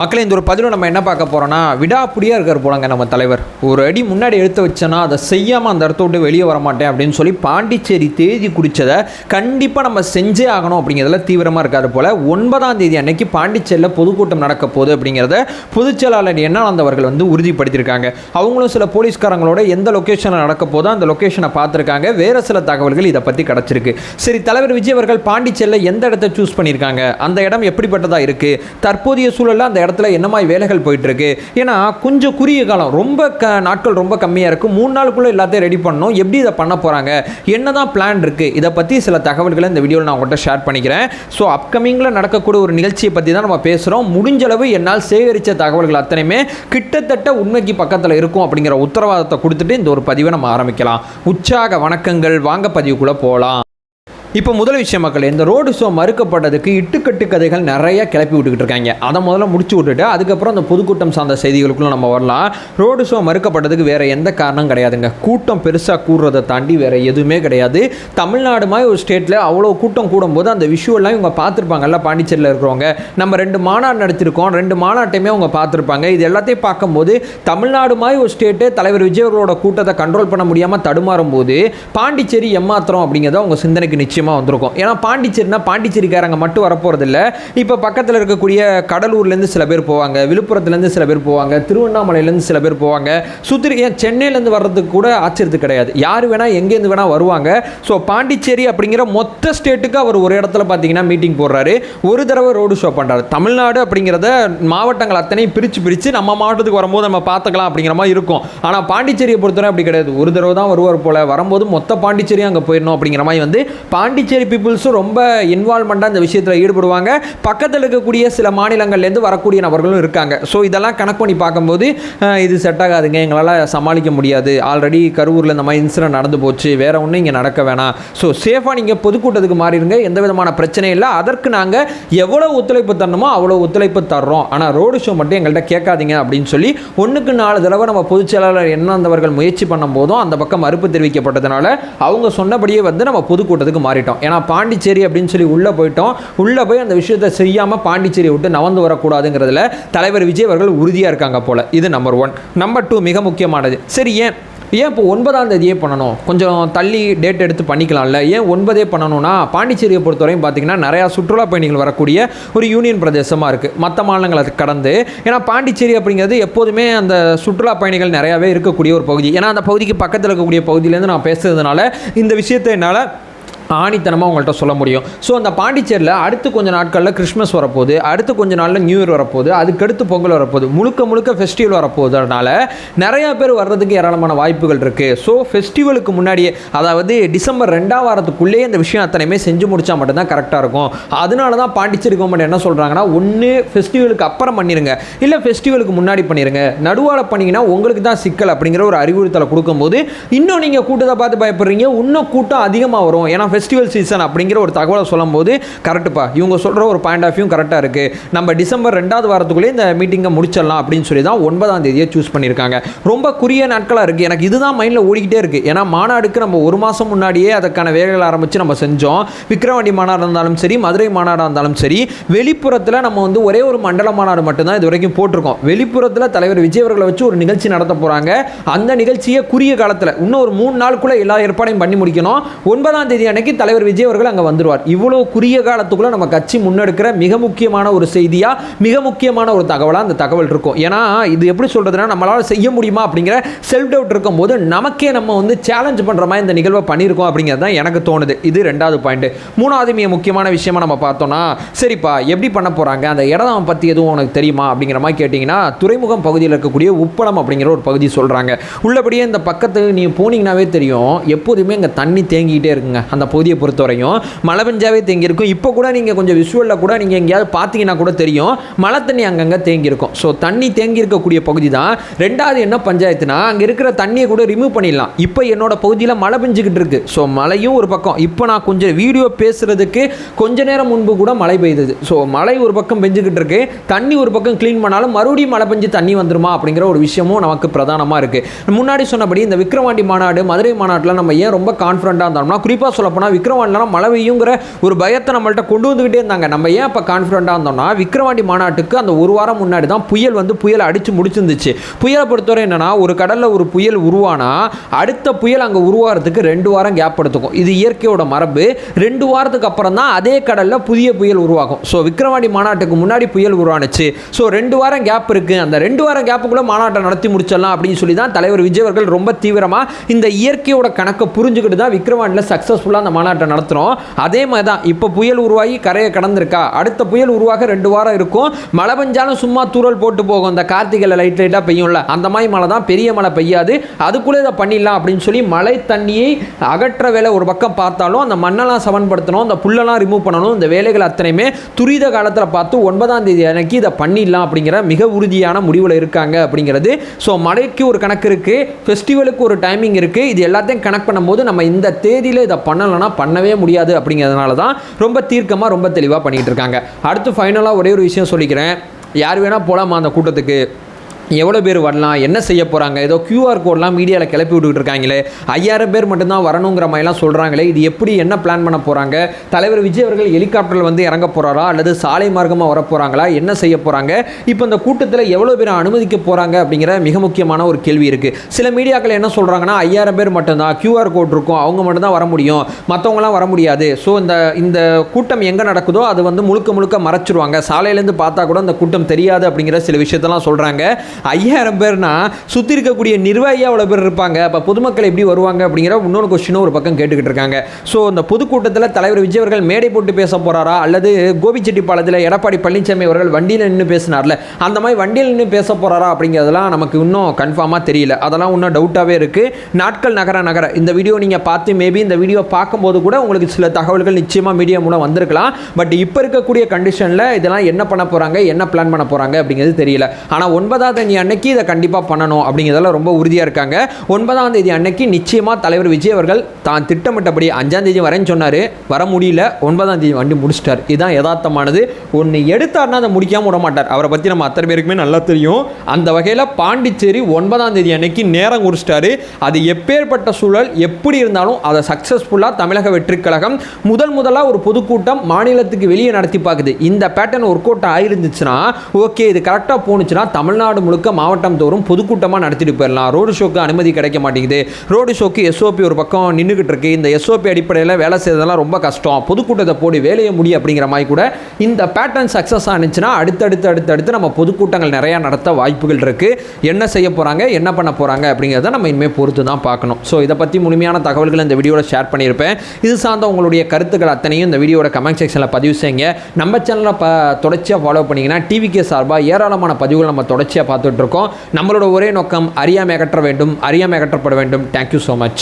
மக்களே இந்த ஒரு பதிவில் நம்ம என்ன பார்க்க போகிறோம்னா விடாப்பிடியாக இருக்கார் போலங்க நம்ம தலைவர். ஒரு அடி முன்னாடி எடுத்து வச்சோன்னா அதை செய்யாமல் அந்த இடத்த விட்டு வெளியே வர மாட்டேன் அப்படின்னு சொல்லி பாண்டிச்சேரி தேதி குடித்ததை கண்டிப்பாக நம்ம செஞ்சே ஆகணும் அப்படிங்கிறதுல தீவிரமாக இருக்காது போல். ஒன்பதாம் தேதி அன்னைக்கு பாண்டிச்சேரியில் பொதுக்கூட்டம் நடக்க போகுது அப்படிங்கிறத பொதுச் செயலாளர் என்னானந்த் அவர்கள் வந்து உறுதிப்படுத்தியிருக்காங்க. அவங்களும் சில போலீஸ்காரங்களோட எந்த லொக்கேஷனில் நடக்க போதோ அந்த லொக்கேஷனை பார்த்துருக்காங்க. வேறு சில தகவல்கள் இதை பற்றி கிடச்சிருக்கு. சரி தலைவர் விஜய் அவர்கள் பாண்டிச்சேரியில் எந்த இடத்த சூஸ் பண்ணியிருக்காங்க? அந்த இடம் எப்படிப்பட்டதாக இருக்குது தற்போதைய சூழலில் அந்த இடம் இடத்துல என்ன மாதிரி வேலைகள் போயிட்டுருக்கு? ஏன்னா கொஞ்சம் குறுகிய காலம் ரொம்ப க நாட்கள் ரொம்ப கம்மியாக இருக்கும் மூணு நாளுக்குள்ளே எல்லாத்தையும் ரெடி பண்ணணும். எப்படி இதை பண்ண போகிறாங்க என்னதான் பிளான் இருக்குது இதை பற்றி சில தகவல்களை இந்த வீடியோவில் நான் உங்கள்கிட்ட ஷேர் பண்ணிக்கிறேன். ஸோ அப்கமிங்கில் நடக்கக்கூடிய ஒரு நிகழ்ச்சியை பற்றி தான் நம்ம பேசுகிறோம் முடிஞ்சளவு என்னால் சேகரித்த தகவல்கள் அத்தனையுமே கிட்டத்தட்ட உண்மைக்கு பக்கத்தில் இருக்கும் அப்படிங்கிற உத்தரவாதத்தை கொடுத்துட்டு இந்த ஒரு பதிவை நம்ம ஆரம்பிக்கலாம். உற்சாக வணக்கங்கள். வாங்க பதிவுக்குள்ளே போகலாம் இப்போ முதல் விஷயம் மக்கள் இந்த ரோடு ஷோ மறுக்கப்பட்டதுக்கு இட்டுக்கட்டு கதைகள் நிறைய கிளப்பி விட்டுக்கிட்டு இருக்காங்க. அதை முதல்ல முடிச்சு விட்டுட்டு அதுக்கப்புறம் அந்த பொதுக்கூட்டம் சார்ந்த செய்திகளுக்குள்ள நம்ம வரலாம். ரோடு ஷோ மறுக்கப்பட்டதுக்கு வேற எந்த காரணம் கிடையாதுங்க. கூட்டம் பெருசாக கூடுறதை தாண்டி வேற எதுவுமே கிடையாது. தமிழ்நாடு மாதிரி ஒரு ஸ்டேட்டில் அவ்வளோ கூட்டம் கூடும்போது அந்த விஷுவெல்லாம் இவங்க பார்த்துருப்பாங்கல்ல பாண்டிச்சேரியில் இருக்கிறவங்க. நம்ம ரெண்டு மாநாடு நடத்திருக்கோம் ரெண்டு மாநாட்டையுமே அவங்க பார்த்துருப்பாங்க. இது எல்லாத்தையும் பார்க்கும்போது தமிழ்நாடு மாதிரி ஒரு ஸ்டேட்டு தலைவர் விஜயவர்களோட கூட்டத்தை கண்ட்ரோல் பண்ண முடியாமல் தடுமாறும் போது பாண்டிச்சேரி எம்மாத்திரம் அப்படிங்கிறத அவங்க சிந்தனைக்கு நிச்சயமாக வந்திருக்கும். ஏன்னா பாண்டிச்சேரினா பாண்டிச்சேரிக்காரங்க மட்டும் வரப்போகிறது இல்லை இப்போ பக்கத்தில் இருக்கக்கூடிய கடலூர்லேருந்து சில பேர் போவாங்க. விழுப்புரத்துலேருந்து சில பேர் போவாங்க. திருவண்ணாமலையிலேருந்து சில பேர் போவாங்க. சுற்றி ஏன் சென்னையிலேருந்து வர்றதுக்கு கூட ஆச்சரியத்து கிடையாது. யார் வேணால் எங்கேருந்து வேணால் வருவாங்க. ஸோ பாண்டிச்சேரி அப்படிங்கிற மொத்த ஸ்டேட்டுக்கு அவர் ஒரு இடத்துல பார்த்தீங்கன்னா மீட்டிங் போடுறாரு. ஒரு தடவை ரோடு ஷோ பண்ணுறாரு தமிழ்நாடு அப்படிங்கிறத மாவட்டங்கள் அத்தனையும் பிரித்து பிரித்து நம்ம மாவட்டத்துக்கு வரும்போது நம்ம பார்த்துக்கலாம் அப்படிங்கிற மாதிரி இருக்கும். ஆனால் பாண்டிச்சேரியை பொறுத்தவரை அப்படி கிடையாது. ஒரு தடவை தான் வருவார் போல். வரும்போது மொத்த பாண்டிச்சேரியும் அங்கே போயிடணும் அப்படிங்கிற மாதிரி வந்து பாண்டிச்சேரி பீப்புள்ஸும் ரொம்ப இன்வால்மெண்ட்டாக இந்த விஷயத்தில் ஈடுபடுவாங்க. பக்கத்தில் இருக்கக்கூடிய சில மாநிலங்கள்லேருந்து வரக்கூடிய நபர்களும் இருக்காங்க. ஸோ இதெல்லாம் கணக்கு பண்ணி பார்க்கும்போது இது செட் ஆகாதுங்க. எங்களால் சமாளிக்க முடியாது. ஆல்ரெடி கரூரில் இந்த மாதிரி இன்சிடென்ட் நடந்து போச்சு. வேறு ஒன்றும் இங்கே நடக்க வேணாம். ஸோ சேஃபாக நீங்கள் பொதுக்கூட்டத்துக்கு மாறிடுங்க எந்த விதமான பிரச்சனையும் இல்லை. அதற்கு நாங்கள் எவ்வளோ ஒத்துழைப்பு தரணுமோ அவ்வளோ ஒத்துழைப்பு தர்றோம். ஆனால் ரோடு ஷோ மட்டும் எங்கள்கிட்ட கேட்காதீங்க அப்படின்னு சொல்லி ஒன்றுக்கு நாலு தடவை நம்ம பொதுச் செயலாளர் என்னந்தவர்கள் முயற்சி பண்ணும் போதும் அந்த பக்கம் மறுப்பு தெரிவிக்கப்பட்டதுனால அவங்க சொன்னபடியே வந்து நம்ம பொதுக்கூட்டத்துக்கு மாறிட்டோம். ஏன்னா பாண்டிச்சேரி அப்படின்னு சொல்லி உள்ளே போயிட்டோம். உள்ளே போய் அந்த விஷயத்தை செய்யாமல் பாண்டிச்சேரியை விட்டு நவந்து வரக்கூடாதுங்கிறதுல தலைவர் விஜய் அவர்கள் உறுதியாக இருக்காங்க போல். இது நம்பர் ஒன் நம்பர் டூ மிக முக்கியமானது. சரி ஏன்? ஏன் இப்போ ஒன்பதாம் தேதியே பண்ணணும்? கொஞ்சம் தள்ளி டேட் எடுத்து பண்ணிக்கலாம்ல. ஏன் ஒன்பதே பண்ணணும்னா பாண்டிச்சேரியை பொறுத்தவரையும் பார்த்தீங்கன்னா நிறையா சுற்றுலா பயணிகள் வரக்கூடிய ஒரு யூனியன் பிரதேசமாக இருக்குது மற்ற மாநிலங்களை கடந்து. ஏன்னா பாண்டிச்சேரி அப்படிங்கிறது எப்போதுமே அந்த சுற்றுலா பயணிகள் நிறையாவே இருக்கக்கூடிய ஒரு பகுதி. ஏன்னா அந்த பகுதிக்கு பக்கத்தில் இருக்கக்கூடிய பகுதியிலேருந்து நான் பேசுறதுனால இந்த விஷயத்தை என்னால் ஆணித்தனமாக உங்கள்கிட்ட சொல்ல முடியும். ஸோ அந்த பாண்டிச்சேரியில் அடுத்து கொஞ்ச நாட்களில் கிறிஸ்மஸ் வரப்போகுது. அடுத்து கொஞ்ச நாளில் நியூ இயர் வரப்போகுது. அதுக்கடுத்து பொங்கல் வரப்போகுது. முழுக்க முழுக்க ஃபெஸ்டிவல் வரப்போகுதுனால நிறையா பேர் வர்றதுக்கு ஏராளமான வாய்ப்புகள் இருக்குது ஸோ ஃபெஸ்டிவலுக்கு முன்னாடியே அதாவது டிசம்பர் ரெண்டாம் வாரத்துக்குள்ளேயே இந்த விஷயம் அத்தனையுமே செஞ்சு முடிச்சா மட்டும்தான் கரெக்டாக இருக்கும். அதனால தான் பாண்டிச்சேரி கவர்மெண்ட் என்ன சொல்கிறாங்கன்னா ஒன்று ஃபெஸ்டிவலுக்கு அப்புறம் பண்ணிடுங்க இல்லை ஃபெஸ்டிவலுக்கு முன்னாடி பண்ணிடுங்க நடுவால் பண்ணிங்கன்னா உங்களுக்கு தான் சிக்கல் அப்படிங்கிற ஒரு அறிவுறுத்தலை கொடுக்கும்போது இன்னும் நீங்கள் கூட்டத்தை பார்த்து பயப்படுறீங்க. இன்னும் கூட்டம் அதிகமாக வரும். ஏன்னா ஃபெஸ்டிவல் சீசன் அப்படிங்கிற ஒரு தகவலை சொல்லும்போது கரெக்டுப்பா இவங்க சொல்கிற ஒரு பாயிண்ட் ஆஃப் வியூ கரெக்டாக இருக்குது நம்ம டிசம்பர் ரெண்டாவது வாரத்துக்குள்ளேயே இந்த மீட்டிங்கை முடிச்சிடலாம் அப்படின்னு சொல்லி தான் ஒன்பதாம் தேதியை சூஸ் பண்ணியிருக்காங்க. ரொம்ப குறுகிய நாட்களாக இருக்குது எனக்கு இதுதான் மைண்டில் ஓடிக்கிட்டே இருக்குது ஏன்னா மாநாடுக்கு நம்ம ஒரு மாதம் முன்னாடியே அதற்கான வேலைகள் ஆரம்பித்து நம்ம செஞ்சோம். விக்ரவாண்டி மாநாடு இருந்தாலும் சரி மதுரை மாநாடாக இருந்தாலும் சரி வெளிப்புறத்தில் நம்ம வந்து ஒரே ஒரு மண்டல மாநாடு மட்டும்தான் இது வரைக்கும் போட்டிருக்கோம். வெளிப்புறத்தில் தலைவர் விஜய் அவர்களை வச்சு ஒரு நிகழ்ச்சி நடத்த போகிறாங்க அந்த நிகழ்ச்சியை குறுகிய காலத்தில் இன்னும் ஒரு மூணு நாளுக்குள்ளே எல்லா ஏற்பாடையும் பண்ணி முடிக்கணும். ஒன்பதாம் தேதி அன்னைக்கு தலைவர் விஜய் அவர்கள் அங்கே வந்துடுவார் இவ்வளோ குறுகிய காலத்துக்குள்ளே நம்ம கட்சி முன்னெடுக்கிற மிக முக்கியமான ஒரு செய்தியாக மிக முக்கியமான ஒரு தகவலாக அந்த தகவல் இருக்கும். ஏன்னா இது எப்படி சொல்கிறதுனா நம்மளால் செய்ய முடியுமா அப்படிங்கிற செல்ஃப் டவுட் இருக்கும்போது நமக்கே நம்ம வந்து சேலஞ்ச் பண்ணுற மாதிரி இந்த நிகழ்வை பண்ணியிருக்கோம் அப்படிங்கிறது தான் எனக்கு தோணுது. இது ரெண்டாவது பாயிண்ட் மூணாவது மிக முக்கியமான விஷயமா நம்ம பார்த்தோம்னா சரிப்பா எப்படி பண்ண போகிறாங்க அந்த இடம் பற்றி எதுவும் உனக்கு தெரியுமா அப்படிங்கிற மாதிரி கேட்டிங்கன்னா துறைமுகம் பகுதியில் இருக்கக்கூடிய உப்பளம் அப்படிங்கிற ஒரு பகுதி சொல்கிறாங்க உள்ளபடியே இந்த பக்கத்துக்கு நீ போனீங்கன்னாவே தெரியும் எப்போதுமே இங்கே தண்ணி தேங்கிக்கிட்டே இருக்குங்க. அந்த பகுதியை பொறுத்தவரையும் மழை பெஞ்சாவே தேங்கியிருக்கும். இப்போ கூட நீங்கள் கொஞ்சம் விஷுவலில் கூட நீங்கள் எங்கேயாவது பார்த்தீங்கன்னா கூட தெரியும் மழை தண்ணி அங்கங்கே தேங்கியிருக்கும். ஸோ தண்ணி தேங்கி இருக்கக்கூடிய பகுதி தான் ரெண்டாவது என்ன பஞ்சாயத்துனா அங்கே இருக்கிற தண்ணியை கூட ரிமூவ் பண்ணிடலாம். இப்போ என்னோட பகுதியில் மழை பெஞ்சுக்கிட்டு இருக்கு. ஸோ மழையும் ஒரு பக்கம். இப்போ நான் கொஞ்சம் வீடியோ பேசுகிறதுக்கு கொஞ்ச நேரம் முன்பு கூட மழை பெய்தது. ஸோ மழை ஒரு பக்கம் பெஞ்சுக்கிட்டு இருக்கு. தண்ணி ஒரு பக்கம் க்ளீன் பண்ணாலும் மறுபடியும் மழை பெஞ்சு தண்ணி வந்துருமா அப்படிங்கிற ஒரு விஷயமும் நமக்கு பிரதானமாக இருக்குது முன்னாடி சொன்னபடி இந்த விக்ரவாண்டி மாநாடு மதுரை மாநாட்டில் நம்ம ஏன் ரொம்ப கான்ஃபிடண்ட்டாக இருந்தோம்னா குறிப்பாக சொல்ல போனால் விக்ரவாண்டிலாம் மழை பெய்யுங்கிற ஒரு பயத்தை நம்மள்ட்ட கொண்டு வந்துக்கிட்டே இருந்தாங்க. நம்ம ஏன் இப்போ கான்ஃபிடண்ட்டாக இருந்தோம்னா விக்ரவாண்டி மாநாட்டுக்கு அந்த ஒரு வாரம் முன்னாடி தான் புயல் வந்து புயலை அடித்து முடிச்சிருந்துச்சு. புயலை பொறுத்தவரை என்னென்னா ஒரு கடலில் ஒரு புயல் உருவானா அடுத்த புயல் அங்கே உருவாகிறதுக்கு ரெண்டு வாரம் கேப் எடுத்துக்கும். இது இயற்கையோட மரபு. ரெண்டு வாரத்துக்கு அப்புறம் தான் அதே கடலில் புதிய புயல் உருவாகும். ஸோ விக்ரவாண்டி மாநாட்டுக்கு முன்னாடி புயல் உருவானுச்சு. ஸோ ரெண்டு வாரம் கேப் இருக்குது அந்த ரெண்டு வாரம் கேப்புக்குள்ளே மாநாட்டை நடத்தி முடிச்சிடலாம் அப்படின்னு சொல்லி தான் தலைவர் விஜய் அவர்கள் ரொம்ப தீவிரமாக இந்த இயற்கையோட கணக்கை புரிஞ்சுக்கிட்டு தான் விக்ரவாண்டியில் சக்ஸஸ்ஃபுல்லாக அந்த மாநாட்டை நடத்துகிறோம் அதே மாதிரி தான் இப்போ புயல் உருவாகி கரையை கடந்திருக்கா? அடுத்த புயல் உருவாக ரெண்டு வாரம் இருக்கும். மழை பெஞ்சாலும் சும்மா தூரல் போட்டு போகும். அந்த கார்த்திகையில் லைட் லைட்டாக பெய்யும்ல. அந்த மாதிரி மழை தான் பெரிய மழை பெய்யாது. அதுக்குள்ளே இதை பண்ணிடலாம் அப்படின்னு சொல்லி மழை தண்ணியை அகற்ற வேலை ஒரு பக்கம் பார்த்தாலும் அந்த மண்ணெல்லாம் சமன்படுத்தணும் அந்த புல்லெல்லாம் ரிமூவ் பண்ணணும் இந்த வேலைகள் அத்தனையுமே துரித காலத்தில் பார்த்து ஒன்பதாம் தேதி அன்னைக்கு இதை பண்ணிடலாம் அப்படிங்கிற மிக உறுதியான முடிவில் இருக்காங்க அப்படிங்கிறது. ஸோ மழைக்கு ஒரு கணக்கு இருக்குது ஃபெஸ்டிவலுக்கு ஒரு டைமிங் இருக்குது இது எல்லாத்தையும் கணக்கு பண்ணும்போது நம்ம இந்த தேதியில் இதை பண்ணலாம். பண்ணலைன்னா பண்ணவே முடியாது அப்படிங்கிறதுனால தான் ரொம்ப தீர்க்கமாக ரொம்ப தெளிவாக பண்ணிகிட்டு இருக்காங்க. அடுத்து ஃபைனலாக ஒரே ஒரு விஷயம் சொல்லிக்கிறேன். யார் வேணால் போகலாமா அந்த கூட்டத்துக்கு? எவ்வளோ பேர் வரலாம் என்ன செய்ய போகிறாங்க ஏதோ க்யூஆர் கோட்லாம் மீடியாவில் கிளப்பி விட்டுக்கிட்டு இருக்காங்களே ஐயாயிரம் பேர் மட்டும்தான் வரணுங்கிற மாதிரிலாம் சொல்கிறாங்களே இது எப்படி என்ன பிளான் பண்ண போகிறாங்க தலைவர் விஜய் அவர்கள் ஹெலிகாப்டரில் வந்து இறங்க போகிறாரா அல்லது சாலை மார்க்கமாக வர போகிறாங்களா என்ன செய்ய போகிறாங்க இப்போ இந்த கூட்டத்தில் எவ்வளோ பேர் அனுமதிக்க போகிறாங்க அப்படிங்கிற மிக முக்கியமான ஒரு கேள்வி இருக்குது சில மீடியாக்கள் என்ன சொல்கிறாங்கன்னா ஐயாயிரம் பேர் மட்டும்தான் க்யூஆர் கோட் இருக்கும் அவங்க மட்டும்தான் வர முடியும். மற்றவங்களாம் வர முடியாது. ஸோ இந்த இந்த கூட்டம் எங்கே நடக்குதோ அது வந்து முழுக்க முழுக்க மறைச்சிருவாங்க. சாலையிலேருந்து பார்த்தா கூட அந்த கூட்டம் தெரியாது அப்படிங்கிற சில விஷயத்தெல்லாம் சொல்கிறாங்க ஐயாயிரம் பேர்னா சுற்றி இருக்கக்கூடிய நிர்வாகி அவ்வளோ பேர் இருப்பாங்க? அப்போ பொதுமக்கள் எப்படி வருவாங்க அப்படிங்கிற இன்னொரு கொஸ்டினும் ஒரு பக்கம் கேட்டுக்கிட்டு இருக்காங்க. ஸோ இந்த பொதுக்கூட்டத்தில் தலைவர் விஜய் அவர்கள் மேடை போட்டு பேச போகிறாரா அல்லது கோபிச்செட்டிப்பாளையத்தில் எடப்பாடி பழனிசாமி அவர்கள் வண்டியில் நின்று பேசினார்ல? அந்த மாதிரி வண்டியில் நின்று பேச போகிறாரா அப்படிங்கிறதெல்லாம் நமக்கு இன்னும் கன்ஃபார்மாக தெரியல. அதெல்லாம் இன்னும் டவுட்டாகவே இருக்குது நாட்கள் நகர நகர. இந்த வீடியோ நீங்கள் பார்த்து மேபி இந்த வீடியோ பார்க்கும்போது கூட உங்களுக்கு சில தகவல்கள் நிச்சயமாக மீடியா மூலம் வந்திருக்கலாம். பட் இப்போ இருக்கக்கூடிய கண்டிஷனில் இதெல்லாம் என்ன பண்ண போகிறாங்க என்ன பிளான் பண்ண போகிறாங்க அப்படிங்கிறது தெரியல. ஆனால் ஒன்பதாவது தேதி அன்னைக்கு இதை கண்டிப்பாக பண்ணணும் அப்படிங்கிறதெல்லாம் ரொம்ப உறுதியாக இருக்காங்க. ஒன்பதாம் தேதி அன்னைக்கு நிச்சயமாக தலைவர் விஜய் அவர்கள் தான் திட்டமிட்டபடி அஞ்சாம் தேதி வரேன்னு சொன்னார். வர முடியல. ஒன்பதாம் தேதி வண்டி முடிச்சிட்டார். இதுதான் யதார்த்தமானது. ஒன்று எடுத்தார்னா அதை முடிக்காமல் விட மாட்டார். அவரை பற்றி நம்ம அத்தனை பேருக்குமே நல்லா தெரியும். அந்த வகையில் பாண்டிச்சேரி ஒன்பதாம் தேதி அன்னைக்கு நேரம் குறிச்சிட்டாரு. அது எப்பேற்பட்ட சூழல் எப்படி இருந்தாலும் அதை சக்ஸஸ்ஃபுல்லாக தமிழக வெற்றிக்கழகம் முதல் முதலாக ஒரு பொதுக்கூட்டம் மாநிலத்துக்கு வெளியே நடத்தி பார்க்குது. இந்த பேட்டர்ன் ஒர்க் அவுட் ஆகிருந்துச்சுன்னா ஓகே இது கரெக்டாக போணுச்சுன்னா தமிழ்நாடு முழுக்க மாவட்டம் தோறும் பொதுக்கூட்டமாக நடத்திட்டு போயிடலாம். ரோடு ஷோக்கு அனுமதி கிடைக்க மாட்டேங்குது. ரோடு ஷோக்கு எஸ்ஓபி ஒரு பக்கம் நின்றுக்கிட்டு இருக்கு. இந்த எஸ்ஓபி அடிப்படையில் வேலை செய்யறதெல்லாம் ரொம்ப கஷ்டம். பொதுக்கூட்டத்தை போடி வேலையை முடி அப்படிங்கிற மாதிரி கூட இந்த பேட்டர்ன் சக்ஸஸ் ஆனிச்சுன்னா அடுத்தடுத்து அடுத்தடுத்து நம்ம பொதுக்கூட்டங்கள் நிறையா நடத்த வாய்ப்புகள் இருக்குது என்ன செய்ய போகிறாங்க என்ன பண்ண போகிறாங்க அப்படிங்கிறத நம்ம இனிமேல் பொறுத்து தான் பார்க்கணும். ஸோ இதை பற்றி முழுமையான தகவல்கள் இந்த வீடியோவில் ஷேர் பண்ணியிருப்பேன். இது சார்ந்த உங்களுடைய கருத்துக்கள் அத்தனையும் இந்த வீடியோட கமெண்ட் செக்ஷனில் பதிவு செய்யுங்க. நம்ம சேனலை ப தொடர்ச்சியாக ஃபாலோ பண்ணிங்கன்னா டிவிகே சார்பாக ஏராளமான பதிவுகள் நம்ம தொடர்ச்சியாக பார்த்து பார்த்துட்ருக்கோம். நம்மளோட ஒரே நோக்கம் அறியாமை அகற்ற வேண்டும். அறியாமை அகற்றப்பட வேண்டும். Thank you so much